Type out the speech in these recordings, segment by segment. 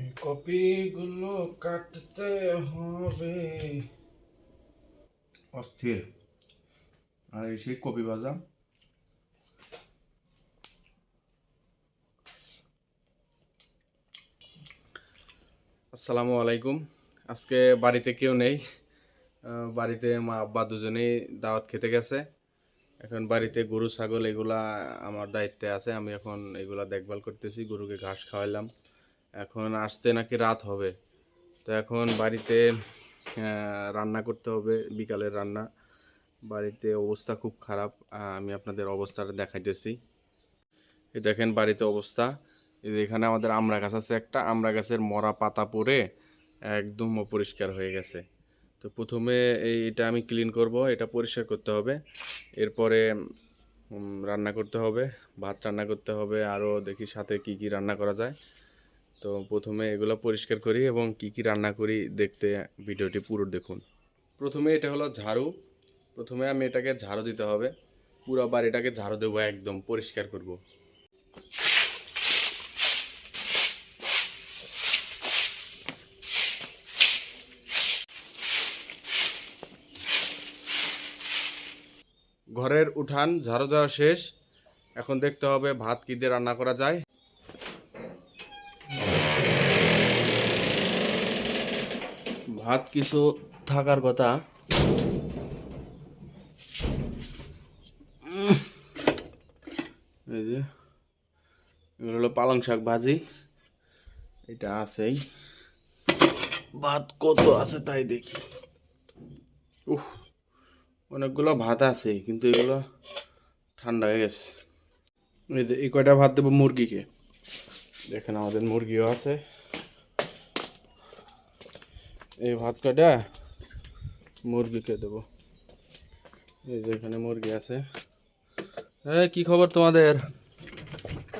এই কপিগুলো কাটতে হবে। অস্থির। আর এই সেই কপি ভাজা। আসসালামু আলাইকুম। আজকে বাড়িতে কেউ নেই। বাড়িতে মা আব্বা দুজনেই দাওয়াত খেতে গেছে। এখন বাড়িতে গরু, ছাগল, এগুলা আমার দায়িত্বে আছে। আমি এখন এগুলা দেখভাল করতেছি। গরুকে ঘাস খাওয়াইলাম। এখন আসতে নাকি রাত হবে। তো এখন বাড়িতে রান্না করতে হবে, বিকালের রান্না। বাড়িতে অবস্থা খুব খারাপ আমি আপনাদের অবস্থাটা দেখাইতেছি। এই দেখেন বাড়িতে অবস্থা। এখানে আমাদের আমড়া গাছ আছে একটা, আমড়া গাছের মরা পাতা পড়ে একদম অপরিষ্কার হয়ে গেছে। তো প্রথমে এই এটা আমি ক্লিন করব, এটা পরিষ্কার করতে হবে। এরপরে রান্না করতে হবে, ভাত রান্না করতে হবে, আরও দেখি সাথে কি কি রান্না করা যায়। তো প্রথমে এগুলো পরিষ্কার করি এবং কি কি রান্না করি দেখতে ভিডিওটি পুরো দেখুন। প্রথমে এটা হলো ঝাড়ু। প্রথমে আমি এটাকে ঝাড়ু দিতে হবে। পুরো বাড়িটাকে ঝাড়ু দেবো একদম পরিষ্কার করব। ঘরের উঠান ঝাড়ু দেওয়া শেষ। এখন দেখতে হবে ভাত কী দিয়ে রান্না করা যায়। ভাত কিছু থাকার কথা। এই যে, এগুলো হলো পালং শাক ভাজি। এটা আছেই। ভাত কত আছে তাই দেখি। উহ অনেকগুলো ভাত আছে কিন্তু এগুলো ঠান্ডা হয়ে গেছে। এই যে, এই কয়টা ভাত দেবো মুরগিকে? দেখেন আমাদের মুরগিও আছে। এই ভাত কয়টা? মুরগিকে দেবো? এই যে এখানে মুরগি আছে। হ্যাঁ কি খবর তোমাদের?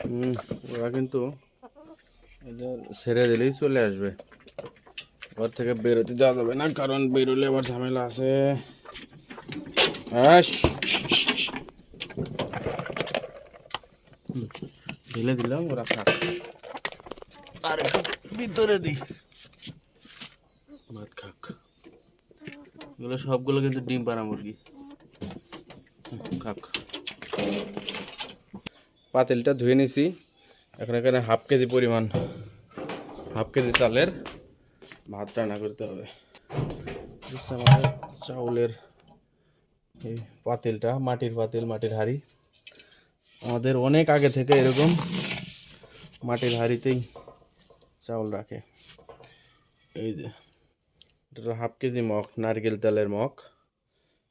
হুম, ওরা কিন্তু এটা ছেড়ে দিলেই চলে আসবে। ঘর থেকে বেরোতে দেওয়া যাবে না কারণ বেরোলে আবার ঝামেলা আছে। হ্যাঁ ঢেলে দিলাম ওরা খাক। আর একটু ভিতরে দি ভাত খাক এগুলো সবগুলো কিন্তু ডিম পাড়া মুরগি। পাতিলটা ধুয়ে নিছি। এখন এখানে হাফ কেজি পরিমাণ, হাফ কেজি চালের ভাত রান্না করতে হবে। চাউলের এই পাতিলটা, মাটির পাতিল, মাটির হাঁড়ি। আমাদের অনেক আগে থেকে এরকম মাটির হাঁড়িতেই চাউল রাখে। এই যে এটা হাফ কেজি মগ, নারকেল তেলের মগ।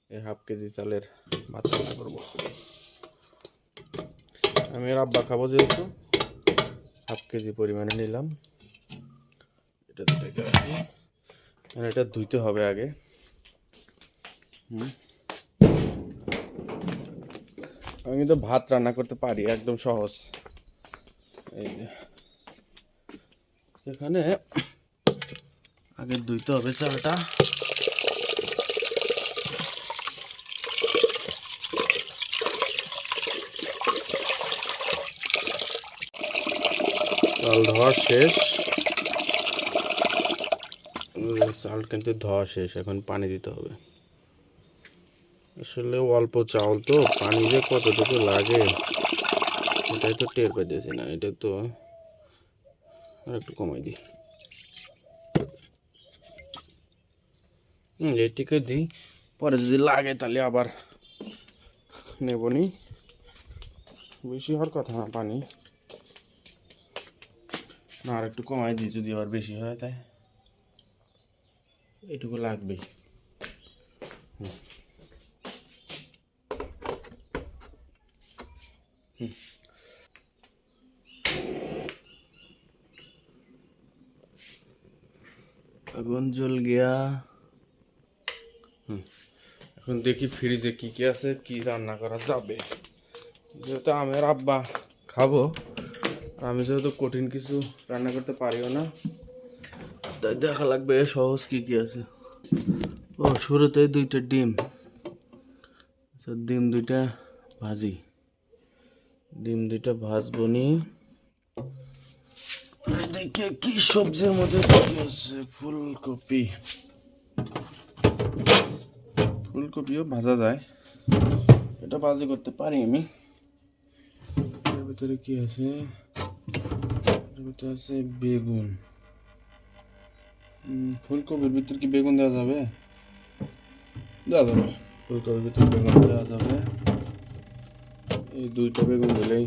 এই হাফ কেজি চালের ভাত রান্না করব। আমি আর আব্বা খাব যেহেতু, হাফ কেজি পরিমাণে নিলাম। এটা আর এটা ধুইতে হবে আগে। আমি তো ভাত রান্না করতে পারি, একদম সহজ। এই এখানে আগে ধুইতে হবে চালটা। চাল ধোয়া শেষ। চাল কিন্তু ধোয়া শেষ, এখন পানি দিতে হবে। আসলে অল্প চাউল তো, পানি যে কতটুকু লাগে, এটাই তো টের পাইতেছি না, এটা তো আর একটু কমাই দিই। এটিকে দিই। পরে যদি লাগে তাহলে আবার নেবনি বেশি হওয়ার কথা না, পানি। না, আর একটু কমাই দিই যদি আবার বেশি হয়, তাই। এটুকু লাগবেই আগুন জ্বল গিয়া হুম এখন দেখি ফ্রিজে কি কি আছে, কি রান্না করা যাবে। যেহেতু আমের আব্বা খাব, আর আমি যেহেতু কঠিন কিছু রান্না করতে পারিও না, তাই দেখা লাগবে সহজ কি কি আছে। ও, শুরুতেই দুইটা ডিম। আচ্ছা ডিম দুইটা ভাজি। ডিম দুইটা ভাজবো নি। এদিকে কি সবজির মধ্যে ফুলকপি। ফুলকপিও ভাজা যায়। এটা ভাজি করতে পারি আমি। এর ভিতরে কি আছে? এর ভিতরে আছে বেগুন। ফুলকপির ভিতরে কি বেগুন দেওয়া যাবে? দেওয়া যাবে। ফুলকপির ভিতরে বেগুন দেওয়া যাবে। এই দুইটা বেগুন দিলেই,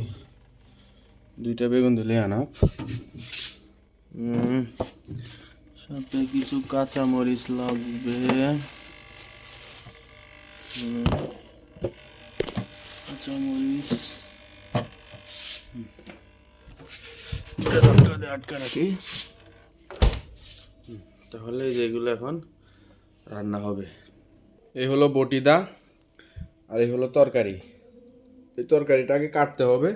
দুইটা বেগুন দিলেই আনাপ। সাথে কিছু কাঁচা মরিচ লাগবে। উম, কাঁচা মরিচ আটকা রাখি তাহলে যেগুলো এখন রান্না হবে এই হলো বটিদা আর এই হলো তরকারি। এই তরকারিটা আগে কাটতে হবে।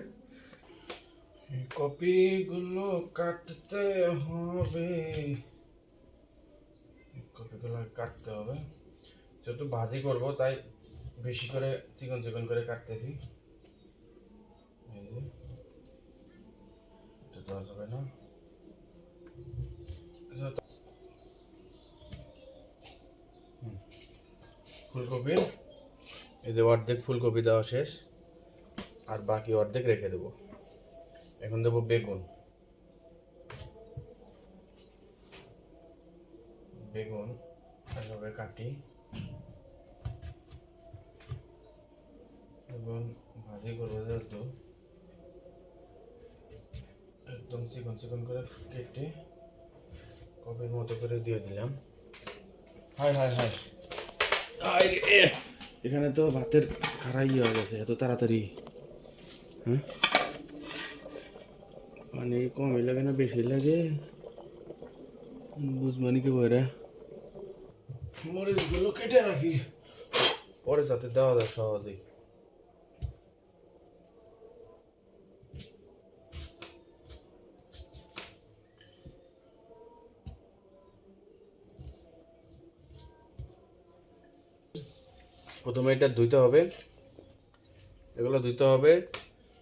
কপিগুলো কাটতে হবে। কপিগুলো কাটতে হবে। যেহেতু ভাজি করব তাই বেশি করে চিকন চিকন করে কাটতেছি দেওয়া যাবে না। আচ্ছা, যে অর্ধেক ফুলকপি দেওয়া শেষ আর বাকি অর্ধেক রেখে দেবো। এখন দেবো বেগুন। বেগুন কাটি বেগুন ভাজি করব যেহেতু একদম চিকন চিকন করে কেটে কপির মতো করে দিয়ে দিলাম। High high high. হাই এখানে তো ভাতের খারাই হয়ে গেছে এত তাড়াতাড়ি। হ্যাঁ? মানে কম লাগে না বেশি লাগে? বুঝবানি কি বলে মরিচগুলো কেটে রাখি। পরে যাতে দেওয়া যায় সহজেই। প্রথমে এটা ধুইতে হবে। এগুলো ধুইতে হবে।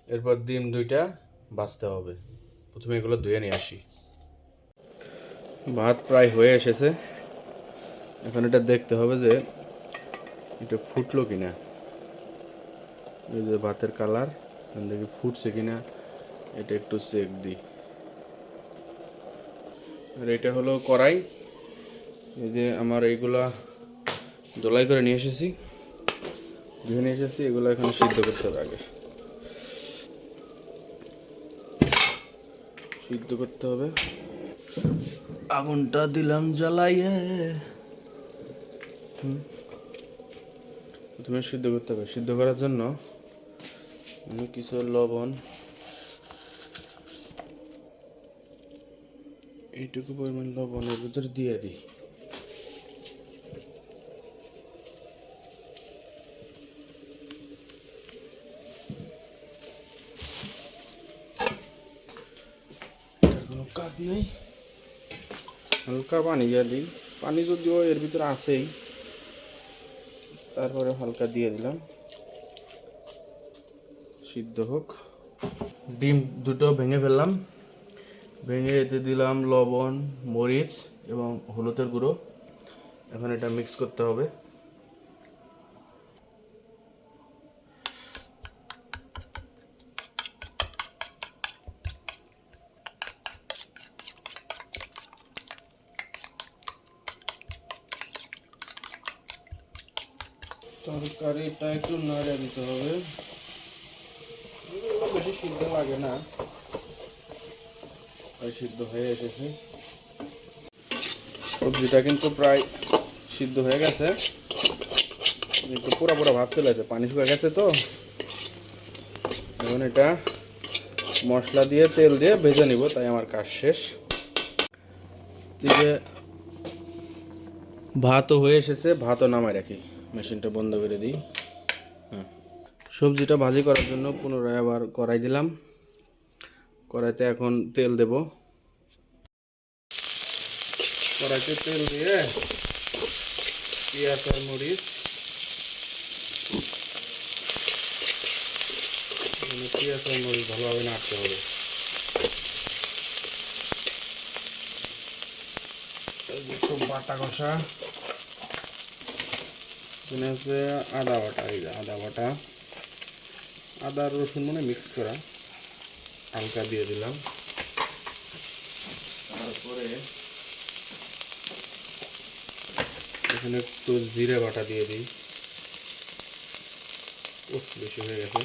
এরপর ডিম দুইটা বাছতে হবে। প্রথমে এগুলো ধুয়ে নিয়ে আসি। ভাত প্রায় হয়ে এসেছে। এখন এটা দেখতে হবে যে এটা ফুটলো কিনা। এই যে ভাতের কালার দেখি ফুটছে কিনা। এটা একটু চেক দিই। আর এটা হলো কড়াই। এই যে আমার এইগুলা দোলাই করে নিয়ে এসেছি। নিয়ে এসেছি, এগুলো এখন সিদ্ধ করতে হবে আগে। সিদ্ধ করতে হবে। আগুনটা দিলাম জ্বালাইয়ে। প্রথমে সিদ্ধ করতে হবে। সিদ্ধ করার জন্য আমি কিছু লবণ, এইটুকু পরিমাণ লবণের ভিতরে দিয়ে দিই এটার কোনো কাজ নেই। হালকা পানি দিয়ে দিই। পানি যদিও এর ভিতরে আছেই। তারপরে হালকা দিয়ে দিলাম। সিদ্ধ হোক। ডিম দুটো ভেঙে ফেললাম। ভেঙে এতে দিলাম লবণ মরিচ এবং হলুদের গুঁড়ো। এখন এটা মিক্স করতে হবে। তরকারিটা একটু নাড়া দিতে হবে। বেশি সিদ্ধ লাগে না। সিদ্ধ হয়ে এসেছে। সবজিটা কিন্তু প্রায় সিদ্ধ হয়ে গেছে। কিন্তু পুরা পুরা ভাব চলে আছে পানি শুকে গেছে তো। এখন এটা মশলা দিয়ে, তেল দিয়ে ভেজে নিব। তাই আমার কাজ শেষ। যে ভাতও হয়ে এসেছে। ভাতও নামায় রাখি। মেশিনটা বন্ধ করে দিই। সবজিটা ভাজি করার জন্য পুনরায় আবার কড়াই দিলাম। কড়াইতে এখন তেল দেব। কড়াইতে তেল দিয়ে পেঁয়াজ আর মরিচ মানে পেঁয়াজ আর মরিচ ভালোভাবে নাড়তে হবে। বাটা কষা এখানে আছে আদা বাটা এই যে আদা বাটা আদা রসুন মানে মিক্স করা হালকা দিয়ে দিলাম তারপরে এখানে একটু জিরে বাটা দিয়ে দিই উফ বেশি হয়ে গেছে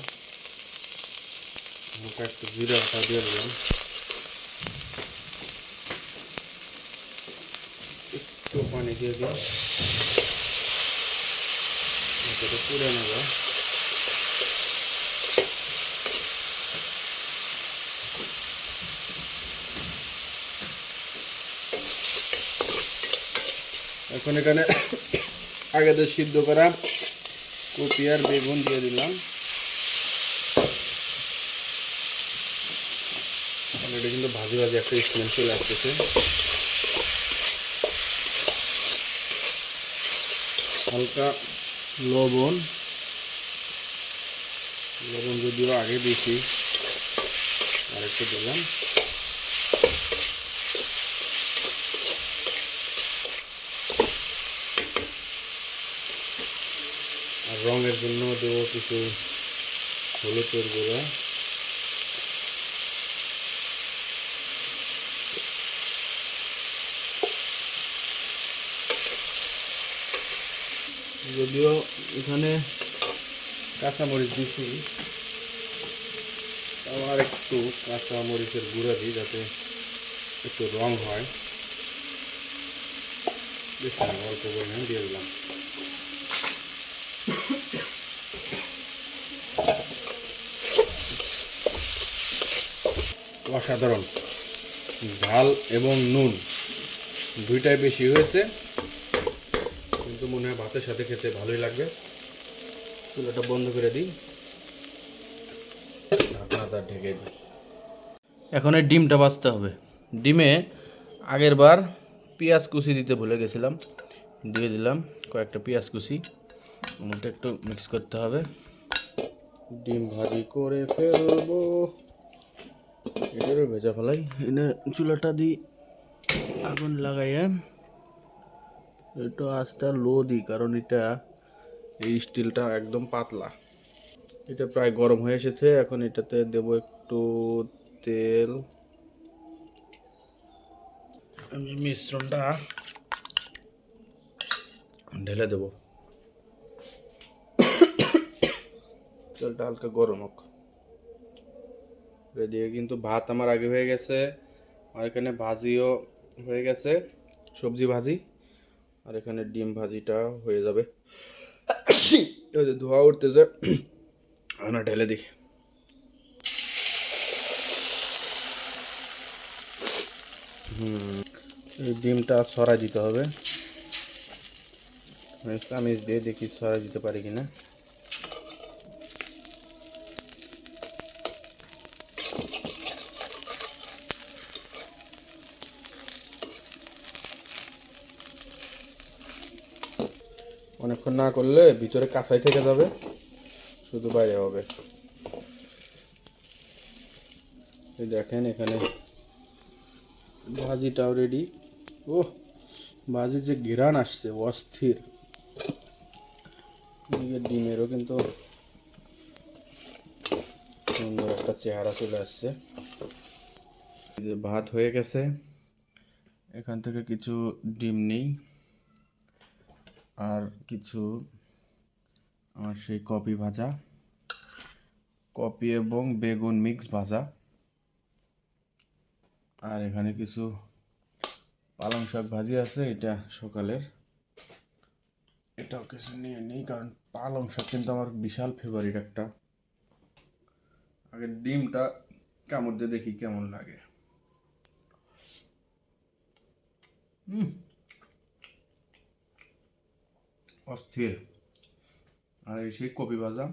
একটু জিরে বাটা দিয়ে দিলাম একটু পানি দিয়ে দিই এখন এখানে আগে তো সিদ্ধ করা কপি আর বেগুন দিয়ে দিলাম। এটা কিন্তু ভাজি ভাজি একটা স্মেল চলে আসতেছে। হালকা লবণ। লবণ যদিও আগে দিয়েছি, আর একটু দিলাম। আর রঙের জন্য দেবো কিছু হলুদের গুঁড়া। যদিও এখানে কাঁচামরিচ তাও আর একটু কাঁচামরিচের গুঁড়া দিই যাতে একটু রং হয়। বেশি অল্প পরিমাণ দিয়ে দিলাম। অসাধারণ। ঝাল এবং নুন দুইটাই বেশি হয়েছে। কিন্তু মনে হয় ভাতের সাথে খেতে ভালোই লাগবে। চুলাটা বন্ধ করে দিই। ঢাকনাটা ঢেকে দিই। এখন এই ডিমটা বাছতে হবে। ডিমে আগের বার পেঁয়াজ কুচি দিতে ভুলে গেছিলাম। দিয়ে দিলাম কয়েকটা পেঁয়াজ কুচি। ওটা একটু মিক্স করতে হবে। ডিম ভাজি করে ফেলব। এটারও ভেজা ফেলাই। এনে চুলাটা দিই আগুন লাগাইয়া একটু আস্তে লো দিই, কারণ এটা এই স্টিলটা একদম পাতলা। এটা প্রায় গরম হয়ে এসেছে, এখন এটাতে দেব একটু তেল। আমি মিশ্রণটা ঢেলে দেব। তেলটা হালকা গরম হোক। দিয়ে কিন্তু ভাত আমার আগে হয়ে গেছে, আর এখানে ভাজিও হয়ে গেছে, সবজি ভাজি। আর এখানে ডিম ভাজিটা হয়ে যাবে। ধোয়া উঠতেছে। না ঢেলে দিই। এই ডিমটা ছড়াই দিতে হবে। আমি দিয়ে দেখি ছড়াই দিতে পারি কিনা। অনেকক্ষণ না করলে ভিতরে কাঁচাই থেকে যাবে, শুধু বাইরে হবে। এই দেখেন এখানে ভাজিটাও রেডি ও ভাজি যে ঘেরান আসছে, অস্থির। ডিমেরও কিন্তু সুন্দর একটা চেহারা চলে আসছে। যে ভাত হয়ে গেছে, এখান থেকে কিছু ডিম নেই। আর কিছু আমার সেই কপি ভাজা। কপি এবং বেগুন মিক্স ভাজা। আর এখানে কিছু পালং শাক ভাজি আছে, এটা সকালের। এটাও কিছু নিয়ে নেই, কারণ পালং শাক কিন্তু আমার বিশাল ফেভারিট একটা। আগে ডিমটা কামড় দিয়ে দেখি কেমন লাগে। হুম অস্থির। আর এই সেই কপি ভাজা।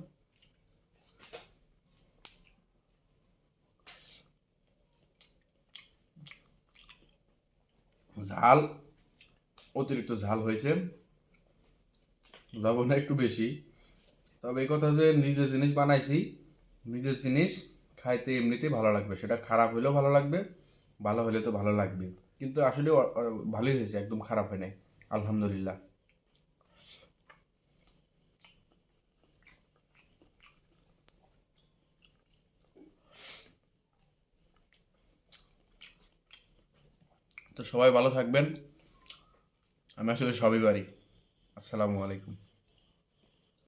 ঝাল, অতিরিক্ত ঝাল হয়েছে। লবণ একটু বেশি। তবে এই কথা যে নিজের জিনিস বানাইছি, নিজের জিনিস খাইতে এমনিতেই ভালো লাগবে। সেটা খারাপ হলেও ভালো লাগবে, ভালো হলে তো ভালো লাগবে। কিন্তু আসলে ভালোই হয়েছে, একদম খারাপ হয় নাই। আলহামদুলিল্লাহ। তো সবাই ভালো থাকবেন। আমি আসলে সবই পারি। আসসালামু আলাইকুম।